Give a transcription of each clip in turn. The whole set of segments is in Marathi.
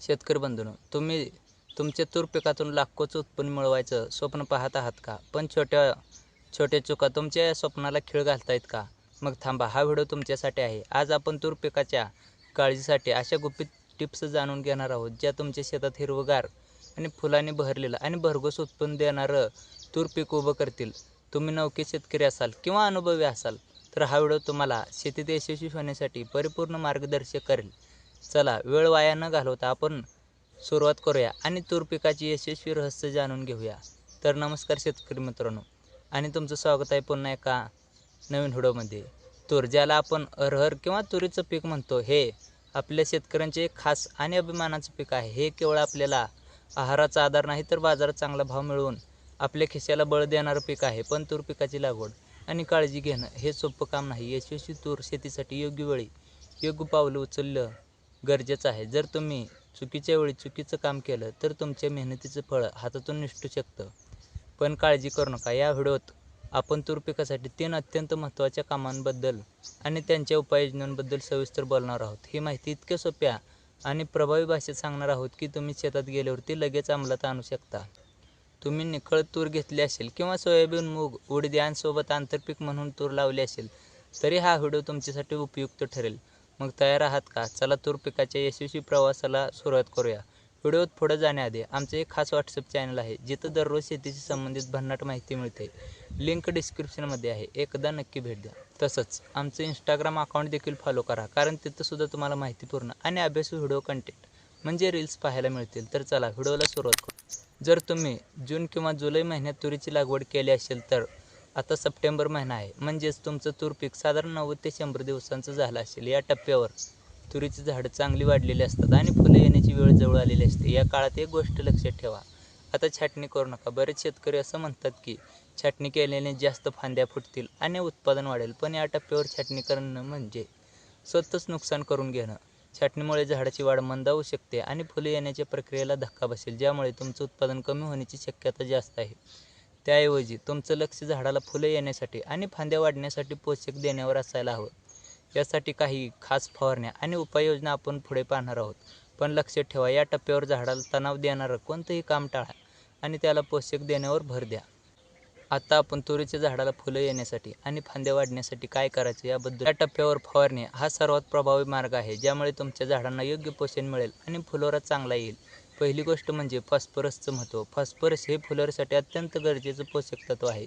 शेतकरी बंधून तुम्ही तुमच्या तूर पिकातून लाखोचं उत्पन्न मिळवायचं स्वप्न पाहत आहात का? पण छोट्या छोट्या चुका तुमच्या या स्वप्नाला खीळ घालतायत का? मग थांबा हा व्हिडिओ तुमच्यासाठी आहे. आज आपण तूर पिकाच्या काळजीसाठी अशा गुपित टिप्स जाणून घेणार आहोत ज्या तुमच्या शेतात हिरवगार आणि फुलांनी बहरलेलं आणि भरघोस उत्पन्न देणारं तूर पीक उभं करतील. तुम्ही नौके शेतकरी असाल किंवा अनुभवी असाल तर हा व्हिडिओ तुम्हाला शेतीत यशस्वी होण्यासाठी परिपूर्ण मार्गदर्शक करेल. चला वेळ वाया न घालवता आपण सुरुवात करूया आणि तूर पिकाची यशस्वी रहस्य जाणून घेऊया. तर नमस्कार शेतकरी मित्रांनो आणि तुमचं स्वागत आहे पुन्हा एका नवीन व्हिडिओमध्ये. तूर ज्याला आपण अरहर किंवा तुरीचं पीक म्हणतो हे आपल्या शेतकऱ्यांचे एक खास आणि अभिमानाचं पीक आहे. हे केवळ आपल्याला आहाराचा आधार नाही तर बाजारात चांगला भाव मिळवून आपल्या खिशाला बळ देणारं पीक आहे. पण तूर पिकाची लागवड आणि काळजी घेणं हे सोपं काम नाही. यशस्वी तूर शेतीसाठी योग्य वेळी योग्य पावलं उचललं गरजेचं आहे. जर तुम्ही चुकीच्या वेळी चुकीचं काम केलं तर तुमच्या मेहनतीचं फळ हातातून निसटू शकतं. पण काळजी करू नका. या व्हिडिओत आपण तूर पिकासाठी तीन अत्यंत महत्त्वाच्या कामांबद्दल आणि त्यांच्या उपाययोजनांबद्दल सविस्तर बोलणार आहोत. ही माहिती इतक्या सोप्या आणि प्रभावी भाषेत सांगणार आहोत की तुम्ही शेतात गेल्यावरती लगेच अंमलात आणू शकता. तुम्ही निखळ तूर घेतली असेल किंवा सोयाबीन मूग उडीद यांसोबत आंतरपीक म्हणून तूर लावली असेल तरी हा व्हिडिओ तुमच्यासाठी उपयुक्त ठरेल. मग तयार आहात का? चला तूर पिकाच्या यशस्वी प्रवासाला सुरुवात करूया. व्हिडिओत पुढे जाण्याआधी आमचं एक खास व्हॉट्सअप चॅनल आहे जिथं दररोज शेतीशी संबंधित भन्नाट माहिती मिळते. लिंक डिस्क्रिप्शनमध्ये आहे. एकदा नक्की भेट द्या. तसंच आमचं इंस्टाग्राम अकाउंट देखील फॉलो करा कारण तिथंसुद्धा तुम्हाला माहितीपूर्ण आणि अभ्यासू व्हिडिओ कंटेंट म्हणजे रील्स पाहायला मिळतील. तर चला व्हिडिओला सुरुवात करू. जर तुम्ही जून किंवा जुलै महिन्यात तुरीची लागवड केली असेल तर आता सप्टेंबर महिना आहे. म्हणजेच तुमचं तूर पीक साधारण नव्वद ते शंभर दिवसांचं झालं असेल. या टप्प्यावर तुरीची झाडं चांगली वाढलेली असतात आणि फुलं येण्याची वेळ जवळ आलेली असते. या काळात एक गोष्ट लक्षात ठेवा. आता छाटणी करू नका. बरेच शेतकरी असं म्हणतात की छाटणी केल्याने जास्त फांद्या फुटतील आणि उत्पादन वाढेल. पण या टप्प्यावर छाटणी करणं म्हणजे स्वतःच नुकसान करून घेणं. छाटणीमुळे झाडाची वाढ मंदावू शकते आणि फुले येण्याच्या प्रक्रियेला धक्का बसेल ज्यामुळे तुमचं उत्पादन कमी होण्याची शक्यता जास्त आहे. त्याऐवजी तुमचं लक्ष झाडाला फुलं येण्यासाठी आणि फांद्या वाढण्यासाठी पोषक देण्यावर असायला हवं. यासाठी काही खास फवारण्या आणि उपाययोजना आपण पुढे पाहणार आहोत. पण लक्ष ठेवा या टप्प्यावर झाडाला तणाव देणारं कोणतंही काम टाळा आणि त्याला पोषक देण्यावर भर द्या. आता आपण तुरीच्या झाडाला फुलं येण्यासाठी आणि फांद्या वाढण्यासाठी काय करायचं याबद्दल या टप्प्यावर फवारणी हा सर्वात प्रभावी मार्ग आहे ज्यामुळे तुमच्या झाडांना योग्य पोषण मिळेल आणि फुलोरा चांगला येईल. पहिली गोष्ट म्हणजे फॉस्फरसचं महत्त्व फॉस्फरस हे फुलरसाठी अत्यंत गरजेचं पोषक तत्व आहे.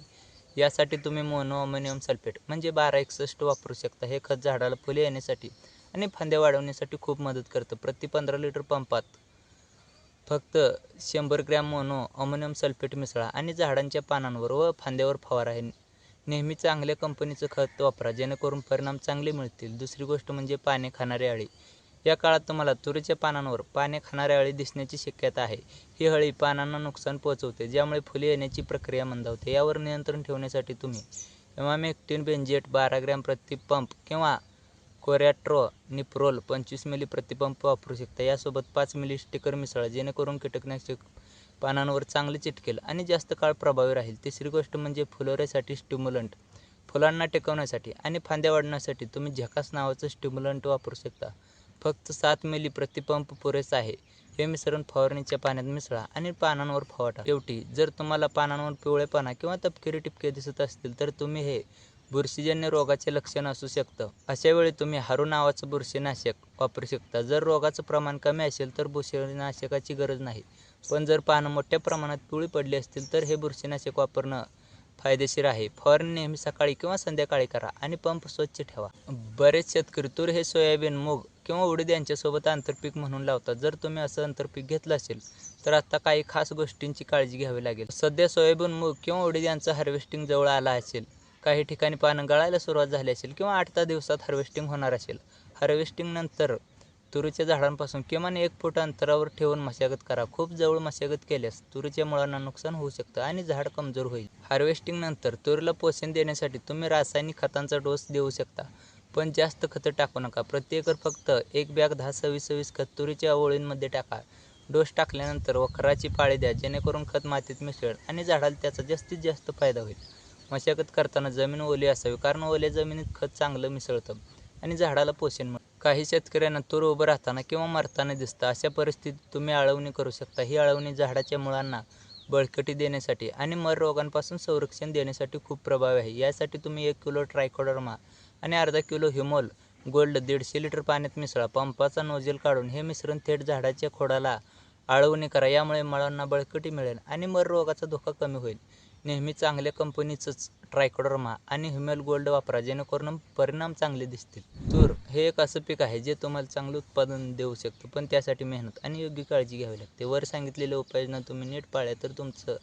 यासाठी तुम्ही मोनो अमोनियम सल्फेट म्हणजे बारा एकसष्ट वापरू शकता. हे खत झाडाला फुले येण्यासाठी आणि फांद्या वाढवण्यासाठी खूप मदत करतं. प्रति पंधरा लिटर पंपात फक्त शंभर ग्रॅम मोनो अमोनियम सल्फेट मिसळा आणि झाडांच्या पानांवर व फांद्यावर फवारा. आहे नेहमी चांगल्या कंपनीचं खत वापरा. जेणेकरून परिणाम चांगले मिळतील. दुसरी गोष्ट म्हणजे पाने खाणारी अळी. या काळात तुम्हाला तुरीच्या पानांवर पाने खाणाऱ्या अळी दिसण्याची शक्यता आहे. ही अळी पानांना नुकसान पोहोचवते ज्यामुळे फुले येण्याची प्रक्रिया मंदावते. यावर नियंत्रण ठेवण्यासाठी तुम्ही एमामेक्टिन बेंजेट बारा ग्रॅम प्रतिपंप किंवा कोरॅट्रो निप्रोल पंचवीस मिली प्रतिपंप वापरू शकता. यासोबत पाच मिली स्टिकर मिसळा जेणेकरून कीटकनाशक पानांवर चांगले चिटकेल आणि जास्त काळ प्रभावी राहील. तिसरी गोष्ट म्हणजे फुलोऱ्यासाठी स्टिम्युलंट फुलांना टिकवण्यासाठी आणि फांद्या वाढण्यासाठी तुम्ही झकास नावाचं स्टिम्युलंट वापरू शकता. फक्त सात मिली प्रतिपंप पुरेसा आहे. हे मिश्रण फवारणीच्या पाण्यात मिसळा आणि पानांवर फवाटा. शेवटी जर तुम्हाला पानांवर पिवळेपणा किंवा तपकिरी टिपके दिसत असतील तर तुम्ही हे बुरशीजन्य रोगाचे लक्षण असू शकतं. अशा वेळी तुम्ही हारू नावाचं बुरशीनाशक वापरू शकता. जर रोगाचं प्रमाण कमी असेल तर बुरशीनाशकाची गरज नाही. पण जर पानं मोठ्या प्रमाणात पिवळी पडली असतील तर हे बुरशीनाशक वापरणं फायदेशीर आहे. फवारणी नेहमी सकाळी किंवा संध्याकाळी करा आणि पंप स्वच्छ ठेवा. बरेच शेतकरी तूर हे सोयाबीन मूग किंवा उडीद यांच्यासोबत आंतरपीक म्हणून लावतात. जर तुम्ही असं आंतरपीक घेतलं असेल तर आता काही खास गोष्टींची काळजी घ्यावी लागेल. सध्या सोयाबीन मूग किंवा उडीद यांचं हार्वेस्टिंग जवळ आला असेल काही ठिकाणी पानं गळायला सुरुवात झाली असेल किंवा आठ दहा दिवसात हार्वेस्टिंग होणार असेल हार्वेस्टिंग नंतर तुरीच्या झाडांपासून किमान एक फूट अंतरावर ठेवून मशागत करा. खूप जवळ मशागत केल्यास तुरीच्या मुळांना नुकसान होऊ शकतं आणि झाड कमजोर होईल. हार्वेस्टिंग नंतर तुरीला पोषण देण्यासाठी तुम्ही रासायनिक खतांचा डोस देऊ शकता. पण जास्त खतं टाकू नका. प्रति एकर फक्त एक बॅग दहा सव्वीस सव्वीस खत तुरीच्या ओळींमध्ये टाका. डोस टाकल्यानंतर वखराची पाळी द्या जेणेकरून खत मातीत मिसळेल आणि झाडाला त्याचा जास्तीत जास्त फायदा होईल. मशागत करताना जमीन ओली असावी कारण ओल्या जमिनीत खत चांगलं मिसळतं आणि झाडाला पोषण मिळतं. काही शेतकऱ्यांना तूर उभं राहताना किंवा मरताना दिसतं. अशा परिस्थितीत तुम्ही आळवणी करू शकता. ही आळवणी झाडाच्या मुळांना बळकटी देण्यासाठी आणि मर रोगांपासून संरक्षण देण्यासाठी खूप प्रभावी आहे. यासाठी तुम्ही एक किलो ट्रायकोडर्मा आणि अर्धा किलो हिमोल गोल्ड दीडशे लिटर पाण्यात मिसळा. पंपाचा नोझेल काढून हे मिश्रण थेट झाडाच्या खोडाला आळवणी करा. यामुळे मळांना बळकटी मिळेल आणि मर रोगाचा धोका कमी होईल. नेहमी चांगल्या कंपनीचंच ट्रायकोडर्मा आणि हिमेल गोल्ड वापरा. जेणेकरून परिणाम चांगले दिसतील. तूर हे एक असं पीक आहे जे तुम्हाला चांगलं उत्पादन देऊ शकतं पण त्यासाठी मेहनत आणि योग्य काळजी घ्यावी लागते. वर सांगितलेल्या उपाययोजना तुम्ही नीट पाळल्या तर तुमचं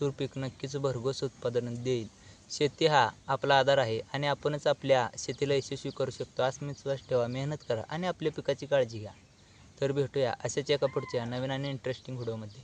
तूर पीक नक्कीच भरघोस उत्पादन देईल. शेती हा आपला आधार आहे आणि आपणच आपल्या शेतीला यशस्वी करू शकतो. आत्मविश्वास ठेवा मेहनत करा आणि आपल्या पिकाची काळजी घ्या. तर भेटूया अशाच एका पुढच्या नवीन आणि इंटरेस्टिंग व्हिडिओमध्ये